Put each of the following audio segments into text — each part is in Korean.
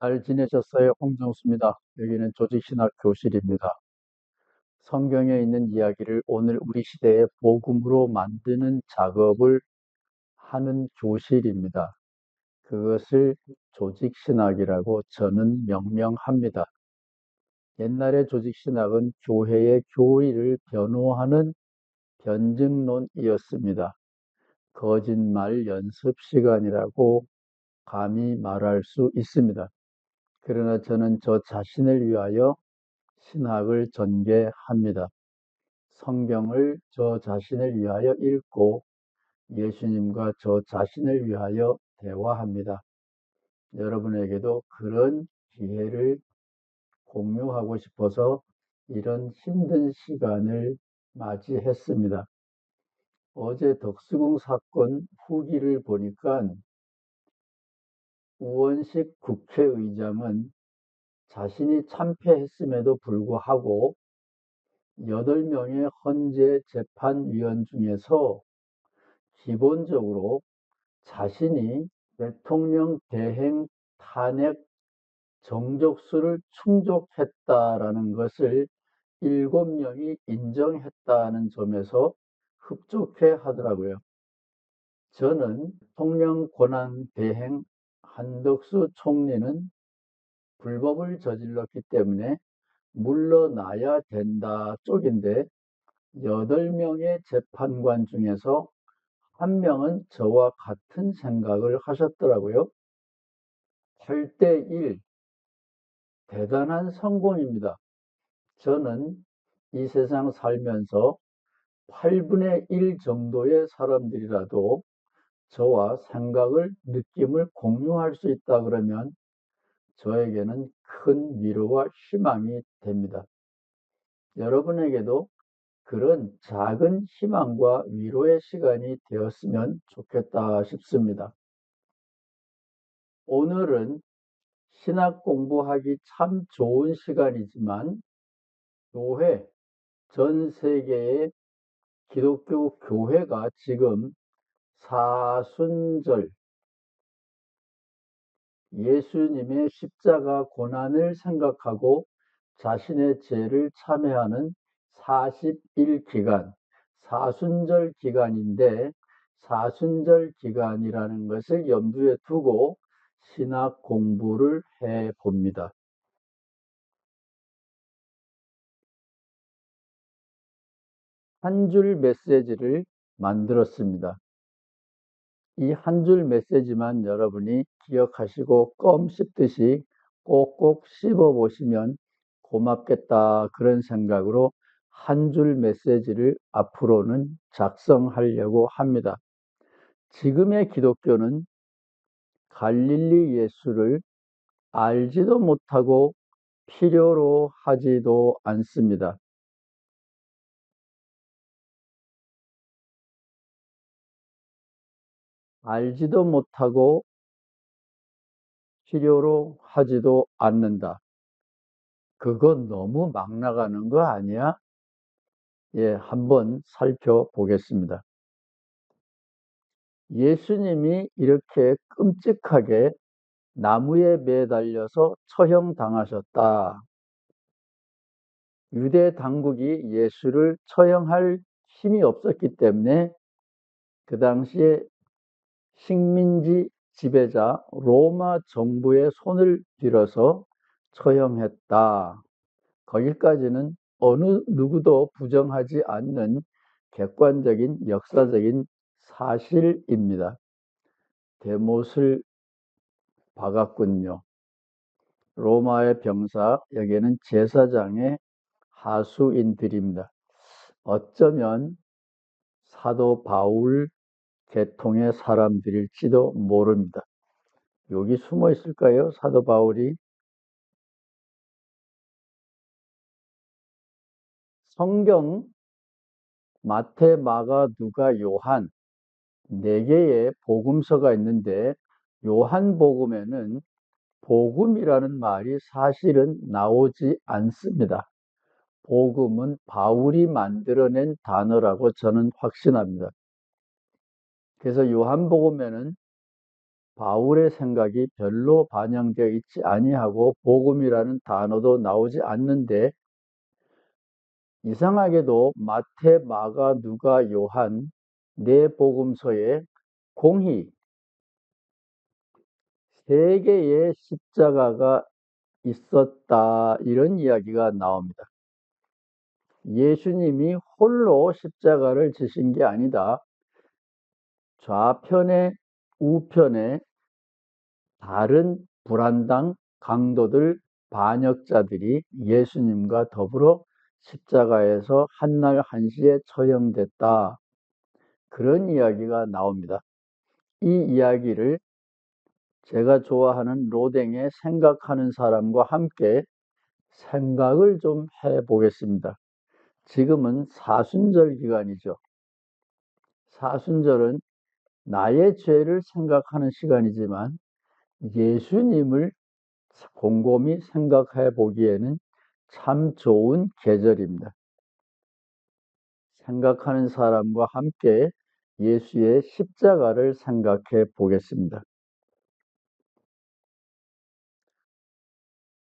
잘 지내셨어요? 홍정수입니다. 여기는 조직신학 교실입니다. 성경에 있는 이야기를 오늘 우리 시대의 복음으로 만드는 작업을 하는 교실입니다. 그것을 조직신학이라고 저는 명명합니다. 옛날의 조직신학은 교회의 교리를 변호하는 변증론이었습니다. 거짓말 연습 시간이라고 감히 말할 수 있습니다. 그러나 저는 저 자신을 위하여 신학을 전개합니다. 성경을 저 자신을 위하여 읽고 예수님과 저 자신을 위하여 대화합니다. 여러분에게도 그런 기회를 공유하고 싶어서 이런 힘든 시간을 맞이했습니다. 어제 덕수궁 사건 후기를 보니까 우원식 국회의장은 자신이 참패했음에도 불구하고 8명의 헌재 재판위원 중에서 기본적으로 자신이 대통령 대행 탄핵 정족수를 충족했다라는 것을 7명이 인정했다는 점에서 흡족해 하더라고요. 저는 통령 권한 대행 한덕수 총리는 불법을 저질렀기 때문에 물러나야 된다 쪽인데 8명의 재판관 중에서 한 명은 저와 같은 생각을 하셨더라고요. 8대 1 대단한 성공입니다. 저는 이 세상 살면서 8분의 1 정도의 사람들이라도 저와 생각을, 느낌을 공유할 수 있다 그러면 저에게는 큰 위로와 희망이 됩니다. 여러분에게도 그런 작은 희망과 위로의 시간이 되었으면 좋겠다 싶습니다. 오늘은 신학 공부하기 참 좋은 시간이지만 교회, 전 세계의 기독교 교회가 지금 사순절, 예수님의 십자가 고난을 생각하고 자신의 죄를 참회하는 40일 기간, 사순절 기간인데 사순절 기간이라는 것을 염두에 두고 신학 공부를 해 봅니다. 한 줄 메시지를 만들었습니다. 이 한 줄 메시지만 여러분이 기억하시고 껌 씹듯이 꼭꼭 씹어 보시면 고맙겠다 그런 생각으로 한 줄 메시지를 앞으로는 작성하려고 합니다. 지금의 기독교는 갈릴리 예수를 알지도 못하고 필요로 하지도 않습니다. 알지도 못하고 필요로 하지도 않는다. 그건 너무 막 나가는 거 아니야? 예, 한번 살펴보겠습니다. 예수님이 이렇게 끔찍하게 나무에 매달려서 처형당하셨다. 유대 당국이 예수를 처형할 힘이 없었기 때문에 그 당시에 식민지 지배자 로마 정부의 손을 빌어서 처형했다. 거기까지는 어느 누구도 부정하지 않는 객관적인 역사적인 사실입니다. 대못을 박았군요. 로마의 병사, 여기에는 제사장의 하수인들입니다. 어쩌면 사도 바울 계통의 사람들일지도 모릅니다. 여기 숨어 있을까요? 사도 바울이 성경 마태, 마가, 누가, 요한 네 개의 복음서가 있는데 요한복음에는 복음이라는 말이 사실은 나오지 않습니다. 복음은 바울이 만들어낸 단어라고 저는 확신합니다. 그래서 요한복음에는 바울의 생각이 별로 반영되어 있지 아니하고 복음이라는 단어도 나오지 않는데 이상하게도 마태, 마가, 누가, 요한 네 복음서에 공히 세 개의 십자가가 있었다 이런 이야기가 나옵니다. 예수님이 홀로 십자가를 지신 게 아니다. 좌편에 우편에 다른 불안당 강도들 반역자들이 예수님과 더불어 십자가에서 한날 한시에 처형됐다. 그런 이야기가 나옵니다. 이 이야기를 제가 좋아하는 로댕의 생각하는 사람과 함께 생각을 좀 해보겠습니다. 지금은 사순절 기간이죠. 사순절은 나의 죄를 생각하는 시간이지만 예수님을 곰곰이 생각해 보기에는 참 좋은 계절입니다. 생각하는 사람과 함께 예수의 십자가를 생각해 보겠습니다.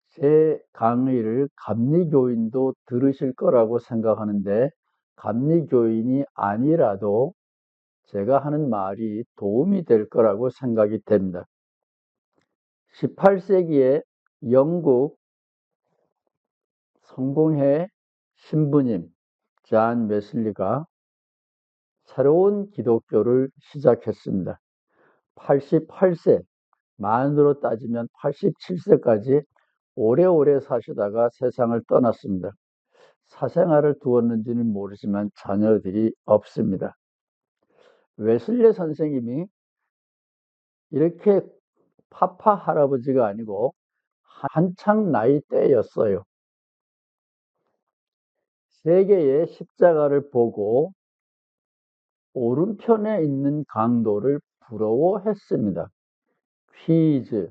제 강의를 감리교인도 들으실 거라고 생각하는데 감리교인이 아니라도 제가 하는 말이 도움이 될 거라고 생각이 됩니다. 18세기에 영국 성공회 신부님 잔 웨슬리가 새로운 기독교를 시작했습니다. 88세, 만으로 따지면 87세까지 오래오래 사시다가 세상을 떠났습니다. 사생활을 두었는지는 모르지만 자녀들이 없습니다. 웨슬리 선생님이 이렇게 파파 할아버지가 아니고 한창 나이 때였어요. 세계의 십자가를 보고 오른편에 있는 강도를 부러워했습니다. 퀴즈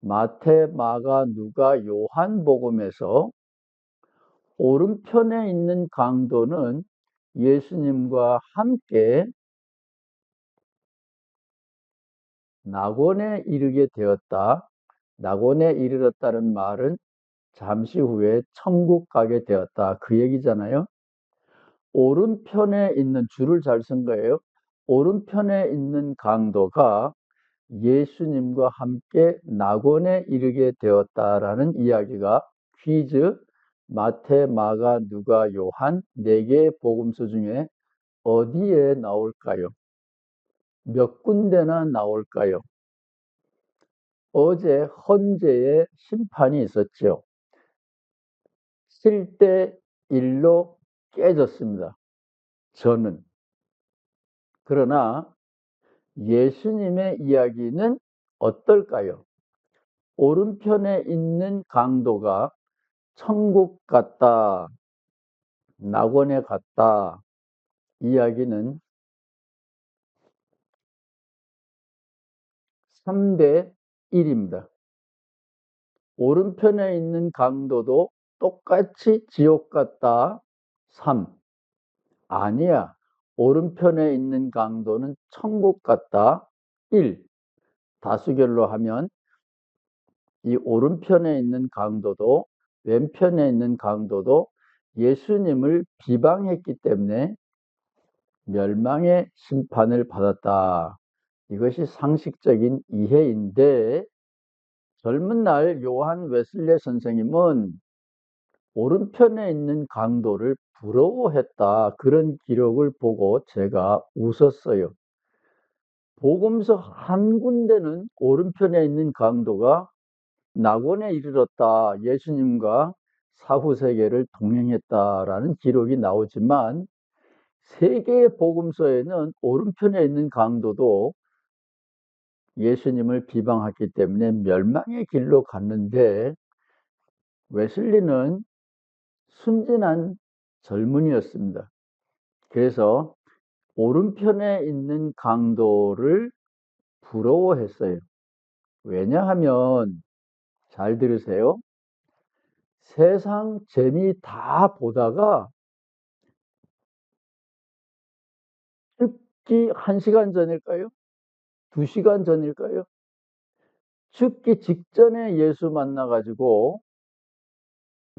마태, 마가, 누가, 요한 복음에서 오른편에 있는 강도는 예수님과 함께 낙원에 이르게 되었다. 낙원에 이르렀다는 말은 잠시 후에 천국 가게 되었다. 그 얘기잖아요. 오른편에 있는 줄을 잘 쓴 거예요. 오른편에 있는 강도가 예수님과 함께 낙원에 이르게 되었다라는 이야기가 퀴즈 마태, 마가, 누가, 요한 네 개의 복음서 중에 어디에 나올까요? 몇 군데나 나올까요? 어제 헌재에 심판이 있었죠. 7대 1로 깨졌습니다. 저는. 그러나 예수님의 이야기는 어떨까요? 오른편에 있는 강도가 천국 같다, 낙원에 갔다 이야기는 3대 1입니다. 오른편에 있는 강도도 똑같이 지옥 같다 3. 아니야. 오른편에 있는 강도는 천국 같다 1. 다수결로 하면 이 오른편에 있는 강도도 왼편에 있는 강도도 예수님을 비방했기 때문에 멸망의 심판을 받았다. 이것이 상식적인 이해인데 젊은 날 요한 웨슬레 선생님은 오른편에 있는 강도를 부러워했다. 그런 기록을 보고 제가 웃었어요. 복음서 한 군데는 오른편에 있는 강도가 낙원에 이르렀다. 예수님과 사후 세계를 동행했다라는 기록이 나오지만 세 개의 복음서에는 오른편에 있는 강도도 예수님을 비방했기 때문에 멸망의 길로 갔는데 웨슬리는 순진한 젊은이였습니다. 그래서 오른편에 있는 강도를 부러워했어요. 왜냐하면 잘 들으세요. 세상 재미 다 보다가 죽기 한 시간 전일까요? 두 시간 전일까요? 죽기 직전에 예수 만나가지고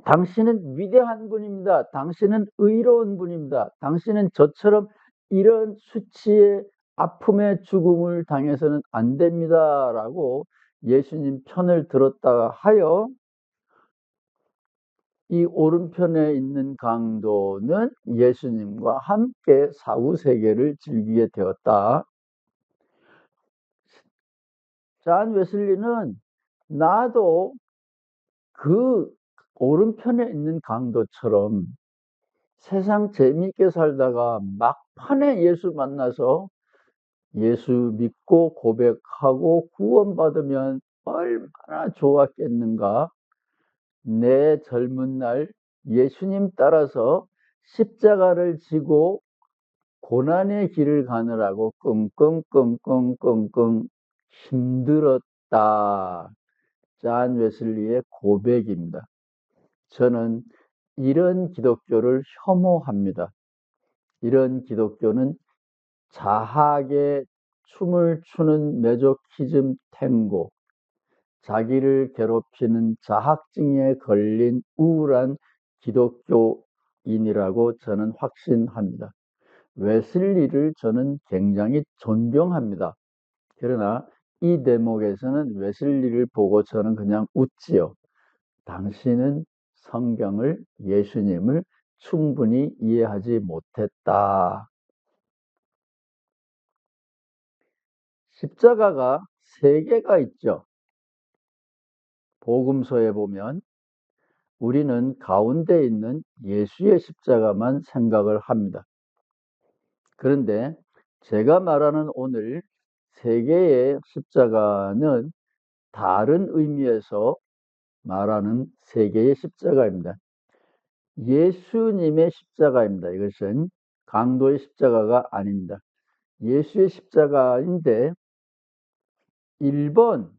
당신은 위대한 분입니다. 당신은 의로운 분입니다. 당신은 저처럼 이런 수치의 아픔의 죽음을 당해서는 안 됩니다. 라고 예수님 편을 들었다 하여 이 오른편에 있는 강도는 예수님과 함께 사후 세계를 즐기게 되었다. 잔 웨슬리는 나도 그 오른편에 있는 강도처럼 세상 재미있게 살다가 막판에 예수 만나서 예수 믿고 고백하고 구원받으면 얼마나 좋았겠는가? 내 젊은 날 예수님 따라서 십자가를 지고 고난의 길을 가느라고 끙끙끙끙끙끙 힘들었다. 잔 웨슬리의 고백입니다. 저는 이런 기독교를 혐오합니다. 이런 기독교는 자학의 춤을 추는 메조키즘 탱고, 자기를 괴롭히는 자학증에 걸린 우울한 기독교인이라고 저는 확신합니다. 웨슬리를 저는 굉장히 존경합니다. 그러나 이 대목에서는 웨슬리를 보고 저는 그냥 웃지요. 당신은 성경을, 예수님을 충분히 이해하지 못했다. 십자가가 세 개가 있죠. 복음서에 보면 우리는 가운데 있는 예수의 십자가만 생각을 합니다. 그런데 제가 말하는 오늘 세 개의 십자가는 다른 의미에서 말하는 세 개의 십자가입니다. 예수님의 십자가입니다. 이것은 강도의 십자가가 아닙니다. 예수의 십자가인데 1번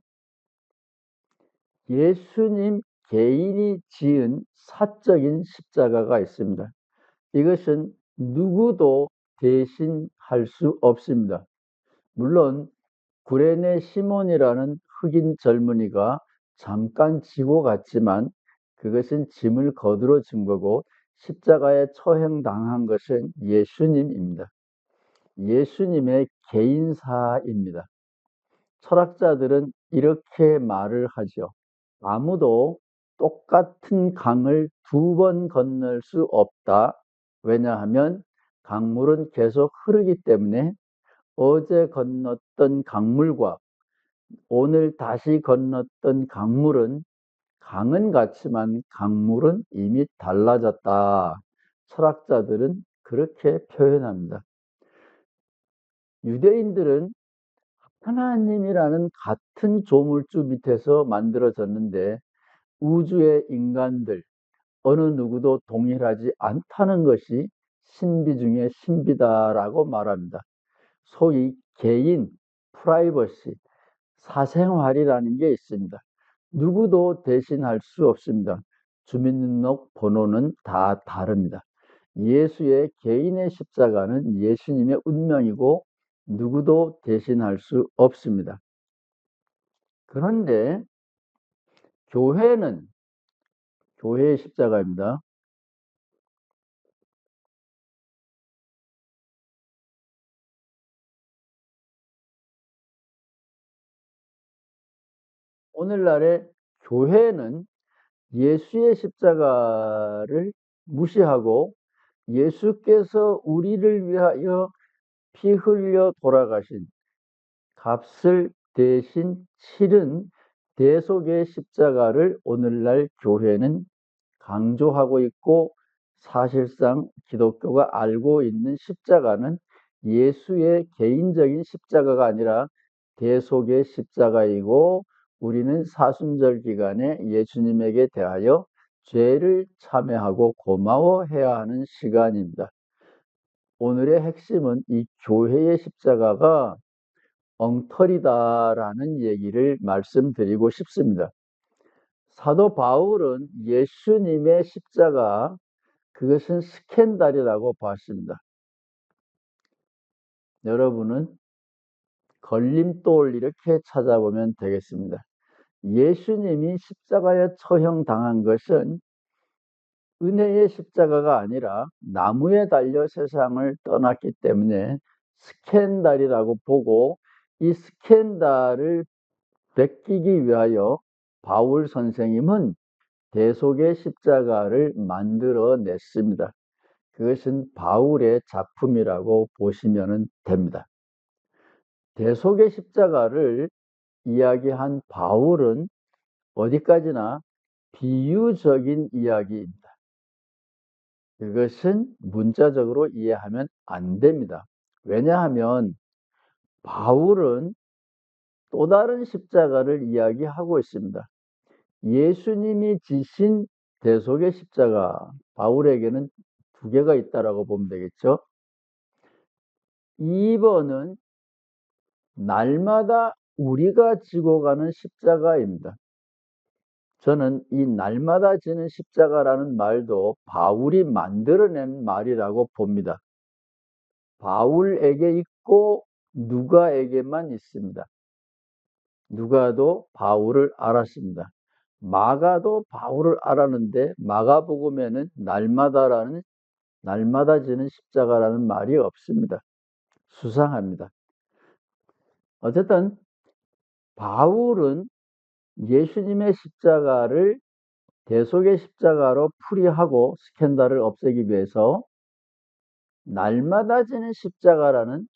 예수님 개인이 지은 사적인 십자가가 있습니다. 이것은 누구도 대신 할 수 없습니다. 물론 구레네 시몬이라는 흑인 젊은이가 잠깐 지고 갔지만 그것은 짐을 거두러 진 거고 십자가에 처형당한 것은 예수님입니다. 예수님의 개인사입니다. 철학자들은 이렇게 말을 하죠. 아무도 똑같은 강을 두 번 건널 수 없다. 왜냐하면 강물은 계속 흐르기 때문에 어제 건넜던 강물과 오늘 다시 건넜던 강물은 강은 같지만 강물은 이미 달라졌다. 철학자들은 그렇게 표현합니다. 유대인들은 하나님이라는 같은 조물주 밑에서 만들어졌는데 우주의 인간들 어느 누구도 동일하지 않다는 것이 신비 중의 신비다라고 말합니다. 소위 개인, 프라이버시, 사생활이라는 게 있습니다. 누구도 대신할 수 없습니다. 주민등록 번호는 다 다릅니다. 예수의 개인의 십자가는 예수님의 운명이고 누구도 대신할 수 없습니다. 그런데 교회는 교회의 십자가입니다. 오늘날의 교회는 예수의 십자가를 무시하고 예수께서 우리를 위하여 피 흘려 돌아가신 값을 대신 치른 대속의 십자가를 오늘날 교회는 강조하고 있고 사실상 기독교가 알고 있는 십자가는 예수의 개인적인 십자가가 아니라 대속의 십자가이고 우리는 사순절 기간에 예수님에게 대하여 죄를 참회하고 고마워해야 하는 시간입니다. 오늘의 핵심은 이 교회의 십자가가 엉터리다라는 얘기를 말씀드리고 싶습니다. 사도 바울은 예수님의 십자가 그것은 스캔달이라고 봤습니다. 여러분은 걸림돌 이렇게 찾아보면 되겠습니다. 예수님이 십자가에 처형당한 것은 은혜의 십자가가 아니라 나무에 달려 세상을 떠났기 때문에 스캔달이라고 보고 이 스캔달을 베끼기 위하여 바울 선생님은 대속의 십자가를 만들어 냈습니다. 그것은 바울의 작품이라고 보시면 됩니다. 대속의 십자가를 이야기한 바울은 어디까지나 비유적인 이야기입니다. 그것은 문자적으로 이해하면 안 됩니다. 왜냐하면 바울은 또 다른 십자가를 이야기하고 있습니다. 예수님이 지신 대속의 십자가, 바울에게는 두 개가 있다라고 보면 되겠죠. 2번은 날마다 우리가 지고 가는 십자가입니다. 저는 이 날마다 지는 십자가라는 말도 바울이 만들어낸 말이라고 봅니다. 바울에게 있고 누가에게만 있습니다. 누가도 바울을 알았습니다. 마가도 바울을 알았는데 마가복음에는 날마다라는 날마다 지는 십자가라는 말이 없습니다. 수상합니다. 어쨌든 바울은 예수님의 십자가를 대속의 십자가로 풀이하고 스캔들을 없애기 위해서 날마다 지는 십자가라는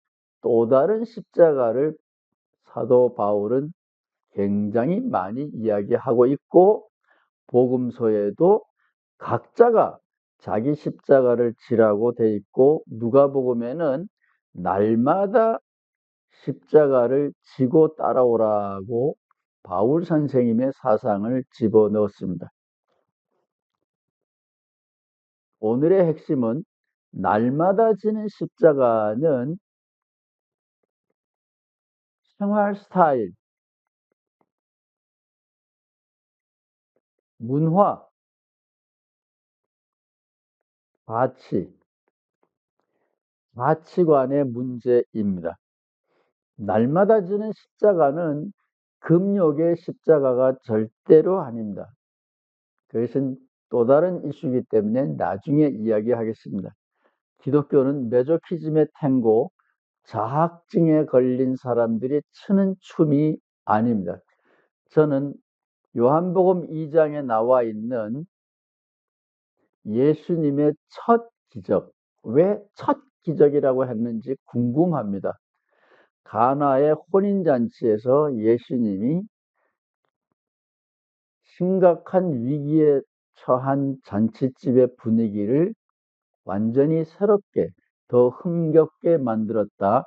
또 다른 십자가를 사도 바울은 굉장히 많이 이야기하고 있고 복음서에도 각자가 자기 십자가를 지라고 돼 있고 누가복음에는 날마다 십자가를 지고 따라오라고 바울 선생님의 사상을 집어넣었습니다. 오늘의 핵심은 날마다 지는 십자가는 생활 스타일, 문화, 가치, 가치관의 문제입니다. 날마다 지는 십자가는 금욕의 십자가가 절대로 아닙니다. 그것은 또 다른 이슈이기 때문에 나중에 이야기하겠습니다. 기독교는 메조키즘의 탱고, 자학증에 걸린 사람들이 추는 춤이 아닙니다. 저는 요한복음 2장에 나와 있는 예수님의 첫 기적, 왜 첫 기적이라고 했는지 궁금합니다. 가나의 혼인잔치에서 예수님이 심각한 위기에 처한 잔치집의 분위기를 완전히 새롭게 더 흥겹게 만들었다.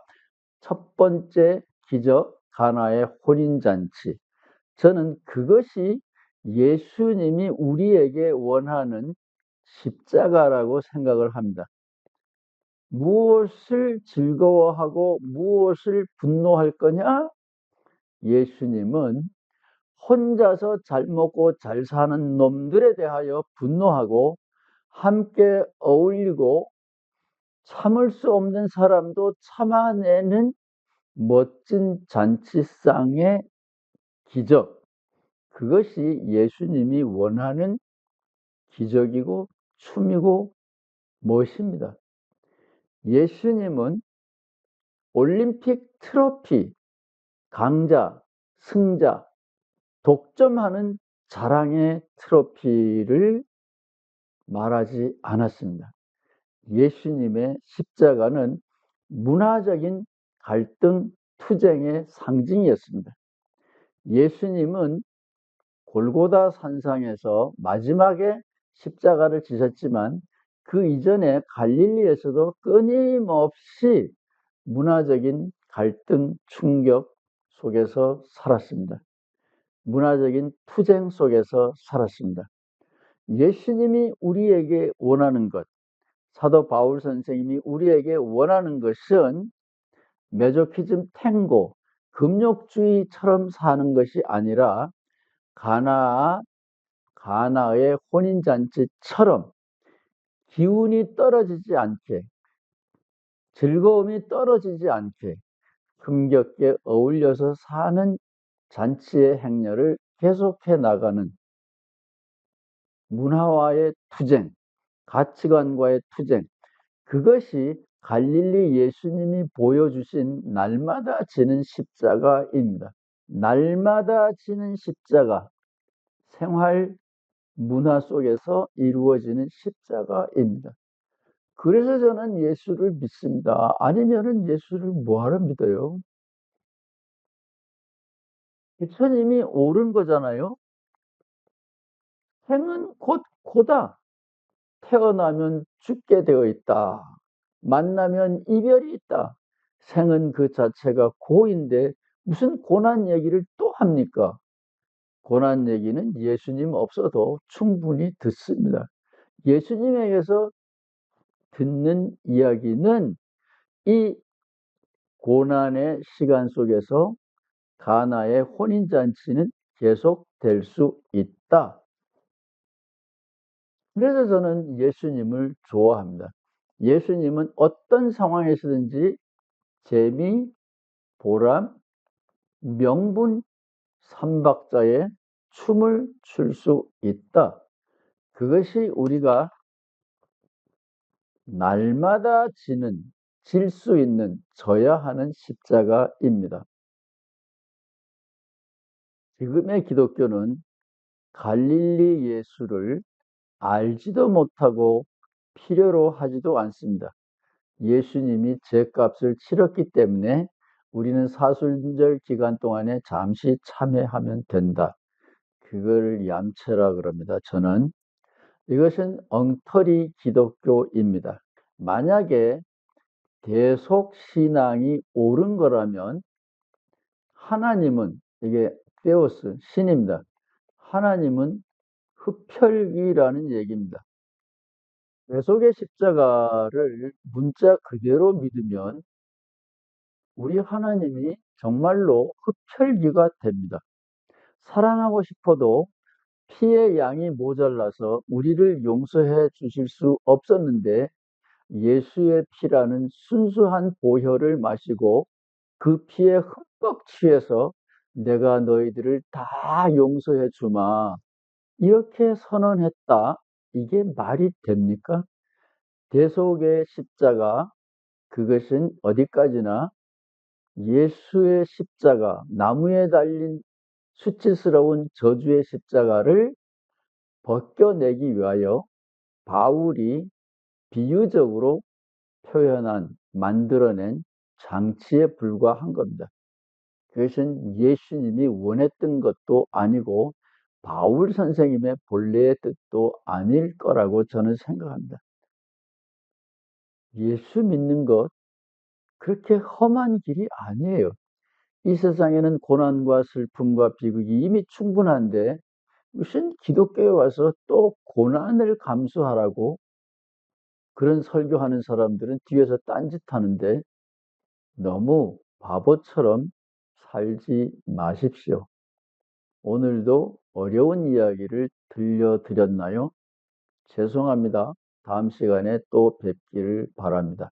첫 번째 기적 가나의 혼인잔치. 저는 그것이 예수님이 우리에게 원하는 십자가라고 생각을 합니다. 무엇을 즐거워하고 무엇을 분노할 거냐? 예수님은 혼자서 잘 먹고 잘 사는 놈들에 대하여 분노하고 함께 어울리고 참을 수 없는 사람도 참아내는 멋진 잔치상의 기적. 그것이 예수님이 원하는 기적이고 춤이고 멋입니다. 예수님은 올림픽 트로피, 강자, 승자, 독점하는 자랑의 트로피를 말하지 않았습니다. 예수님의 십자가는 문화적인 갈등, 투쟁의 상징이었습니다. 예수님은 골고다 산상에서 마지막에 십자가를 지셨지만 그 이전에 갈릴리에서도 끊임없이 문화적인 갈등, 충격 속에서 살았습니다. 문화적인 투쟁 속에서 살았습니다. 예수님이 우리에게 원하는 것, 사도 바울 선생님이 우리에게 원하는 것은 메조키즘 탱고, 금욕주의처럼 사는 것이 아니라 가나, 가나의 혼인잔치처럼 기운이 떨어지지 않게, 즐거움이 떨어지지 않게, 흥겹게 어울려서 사는 잔치의 행렬을 계속해 나가는 문화와의 투쟁, 가치관과의 투쟁, 그것이 갈릴리 예수님이 보여주신 날마다 지는 십자가입니다. 날마다 지는 십자가, 생활 문화 속에서 이루어지는 십자가입니다. 그래서 저는 예수를 믿습니다. 아니면은 예수를 뭐하러 믿어요? 부처님이 옳은 거잖아요. 생은 곧 고다. 태어나면 죽게 되어 있다. 만나면 이별이 있다. 생은 그 자체가 고인데 무슨 고난 얘기를 또 합니까? 고난 얘기는 예수님 없어도 충분히 듣습니다. 예수님에게서 듣는 이야기는 이 고난의 시간 속에서 가나의 혼인잔치는 계속될 수 있다. 그래서 저는 예수님을 좋아합니다. 예수님은 어떤 상황에서든지 재미, 보람, 명분 삼박자에 춤을 출 수 있다. 그것이 우리가 날마다 지는, 질 수 있는, 져야 하는 십자가입니다. 지금의 기독교는 갈릴리 예수를 알지도 못하고 필요로 하지도 않습니다. 예수님이 죄값을 치렀기 때문에 우리는 사순절 기간 동안에 잠시 참여하면 된다. 그걸 얌체라 그럽니다. 저는 이것은 엉터리 기독교입니다. 만약에 대속 신앙이 옳은 거라면 하나님은 이게 테오스 신입니다. 하나님은 흡혈귀라는 얘기입니다. 대속의 십자가를 문자 그대로 믿으면 우리 하나님이 정말로 흡혈귀가 됩니다. 사랑하고 싶어도 피의 양이 모자라서 우리를 용서해 주실 수 없었는데 예수의 피라는 순수한 보혈을 마시고 그 피에 흠뻑 취해서 내가 너희들을 다 용서해 주마. 이렇게 선언했다. 이게 말이 됩니까? 대속의 십자가, 그것은 어디까지나 예수의 십자가, 나무에 달린 수치스러운 저주의 십자가를 벗겨내기 위하여 바울이 비유적으로 표현한, 만들어낸 장치에 불과한 겁니다. 그것은 예수님이 원했던 것도 아니고 바울 선생님의 본래의 뜻도 아닐 거라고 저는 생각합니다. 예수 믿는 것 그렇게 험한 길이 아니에요. 이 세상에는 고난과 슬픔과 비극이 이미 충분한데 무슨 기독교에 와서 또 고난을 감수하라고 그런 설교하는 사람들은 뒤에서 딴짓하는데 너무 바보처럼 살지 마십시오. 오늘도 어려운 이야기를 들려드렸나요? 죄송합니다. 다음 시간에 또 뵙기를 바랍니다.